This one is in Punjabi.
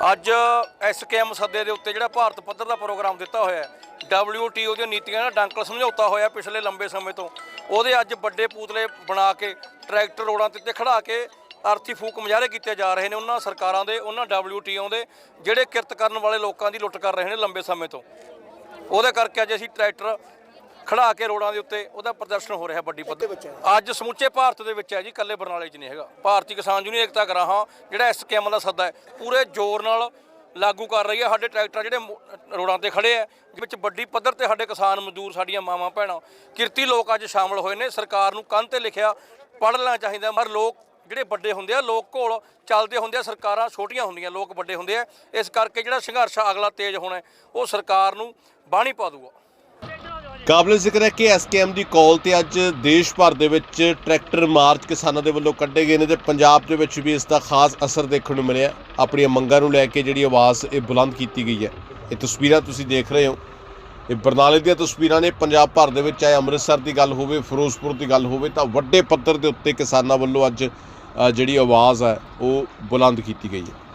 ਅੱਜ ਐਸਕੇਐਮ ਸੱਦੇ ਦੇ ਉੱਤੇ ਜਿਹੜਾ ਭਾਰਤ ਪੱਧਰ ਦਾ ਪ੍ਰੋਗਰਾਮ ਦਿੱਤਾ ਹੋਇਆ ਹੈ WTO ਦੀਆਂ ਨੀਤੀਆਂ ਦਾ ਡਾਂਕਲ ਸਮਝੌਤਾ ਹੋਇਆ ਪਿਛਲੇ ਲੰਬੇ ਸਮੇਂ ਤੋਂ। ਉਹਦੇ ਅੱਜ ਵੱਡੇ ਪੂਤਲੇ ਬਣਾ ਕੇ ਟਰੈਕਟਰ ਰੋਡਾਂ ਤੇ ਉੱਤੇ ਖੜਾ ਕੇ ਅਰਥੀ ਫੂਕ ਮੁਜ਼ਾਹਰੇ ਕੀਤੇ ਜਾ ਰਹੇ ਨੇ ਉਹਨਾਂ ਸਰਕਾਰਾਂ ਦੇ, ਉਹਨਾਂ WTO ਦੇ, ਜਿਹੜੇ ਕਿਰਤ ਕਰਨ ਵਾਲੇ ਲੋਕਾਂ ਦੀ ਲੁੱਟ ਕਰ ਰਹੇ ਨੇ ਲੰਬੇ ਸਮੇਂ ਤੋਂ। ਉਹਦੇ ਕਰਕੇ ਅੱਜ ਅਸੀਂ ਟਰੈਕਟਰ ਖੜਾ ਕੇ ਰੋਡਾਂ ਦੇ ਉੱਤੇ ਉਹਦਾ ਪ੍ਰਦਰਸ਼ਨ ਹੋ ਰਿਹਾ ਵੱਡੀ ਪੱਧਰ ਅੱਜ ਸਮੁੱਚੇ ਭਾਰਤ ਦੇ ਵਿੱਚ ਹੈ ਜੀ ਇਕੱਲੇ ਬਰਨਾਲੇ 'ਚ ਨਹੀਂ ਹੈਗਾ। ਭਾਰਤੀ ਕਿਸਾਨ ਯੂਨੀਅਨ ਏਕਤਾ ਗਰਾਹਾਂ ਜਿਹੜਾ ਐਸਕੇਐਮ ਦਾ ਸੱਦਾ ਹੈ। ਪੂਰੇ ਜ਼ੋਰ ਨਾਲ ਲਾਗੂ ਕਰ ਰਹੀ ਹੈ। ਸਾਡੇ ਟਰੈਕਟਰ ਜਿਹੜੇ ਰੋਡਾਂ ਤੇ ਖੜੇ ਆ ਜਿਸ ਵਿੱਚ ਵੱਡੀ ਪੱਧਰ ਤੇ ਸਾਡੇ ਕਿਸਾਨ ਮਜ਼ਦੂਰ ਸਾਡੀਆਂ ਮਾਵਾਂ ਭੈਣਾਂ ਕਿਰਤੀ ਲੋਕ ਅੱਜ ਸ਼ਾਮਲ ਹੋਏ ਨੇ। ਸਰਕਾਰ ਨੂੰ ਕੰਨ ਤੇ ਲਿਖਿਆ ਪੜ੍ਹ ਲੈਣਾ ਚਾਹੀਦਾ। ਪਰ ਲੋਕ ਜਿਹੜੇ ਵੱਡੇ ਹੁੰਦੇ ਆ ਲੋਕ ਕੋਲ ਚੱਲਦੇ ਹੁੰਦੇ ਆ ਸਰਕਾਰਾਂ ਛੋਟੀਆਂ ਹੁੰਦੀਆਂ ਲੋਕ ਵੱਡੇ ਹੁੰਦੇ ਆ। ਇਸ ਕਰਕੇ ਜਿਹੜਾ ਸੰਘਰਸ਼ ਅਗਲਾ ਤੇਜ਼ ਹੋਣਾ ਉਹ ਸਰਕਾਰ ਨੂੰ ਬਾਣੀ ਪਾ ਦੂਗਾ ਕਾਬਲੇ ਜ਼ਿਕਰ ਹੈ ਕਿ ਐਸਕੇਐਮ ਦੀ ਕਾਲ ਤੇ ਅੱਜ ਦੇਸ਼ ਭਰ ਦੇ ਵਿੱਚ ਟਰੈਕਟਰ ਮਾਰਚ ਕਿਸਾਨਾਂ ਦੇ ਵੱਲੋਂ ਕੱਢੇ ਗਏ ਨੇ ਤੇ ਪੰਜਾਬ ਦੇ ਵਿੱਚ ਵੀ ਇਸ ਦਾ ਖਾਸ ਅਸਰ ਦੇਖਣ ਨੂੰ ਮਿਲਿਆ। ਆਪਣੀਆਂ ਮੰਗਾਂ ਨੂੰ ਲੈ ਕੇ ਜਿਹੜੀ ਆਵਾਜ਼ ਇਹ ਬੁਲੰਦ ਕੀਤੀ ਗਈ ਹੈ। ਇਹ ਤਸਵੀਰਾਂ ਤੁਸੀਂ ਦੇਖ ਰਹੇ ਹੋ। ਇਹ ਬਰਨਾਲੇ ਦੀਆਂ ਤਸਵੀਰਾਂ ਨੇ। ਪੰਜਾਬ ਭਰ ਦੇ ਵਿੱਚ ਚਾਹੇ ਅੰਮ੍ਰਿਤਸਰ ਦੀ ਗੱਲ ਹੋਵੇ, ਫਿਰੋਜ਼ਪੁਰ ਦੀ ਗੱਲ ਹੋਵੇ, ਤਾਂ ਵੱਡੇ ਪੱਧਰ ਦੇ ਉੱਤੇ ਕਿਸਾਨਾਂ ਵੱਲੋਂ ਅੱਜ ਜਿਹੜੀ ਆਵਾਜ਼ ਹੈ, ਉਹ ਬੁਲੰਦ ਕੀਤੀ ਗਈ ਹੈ।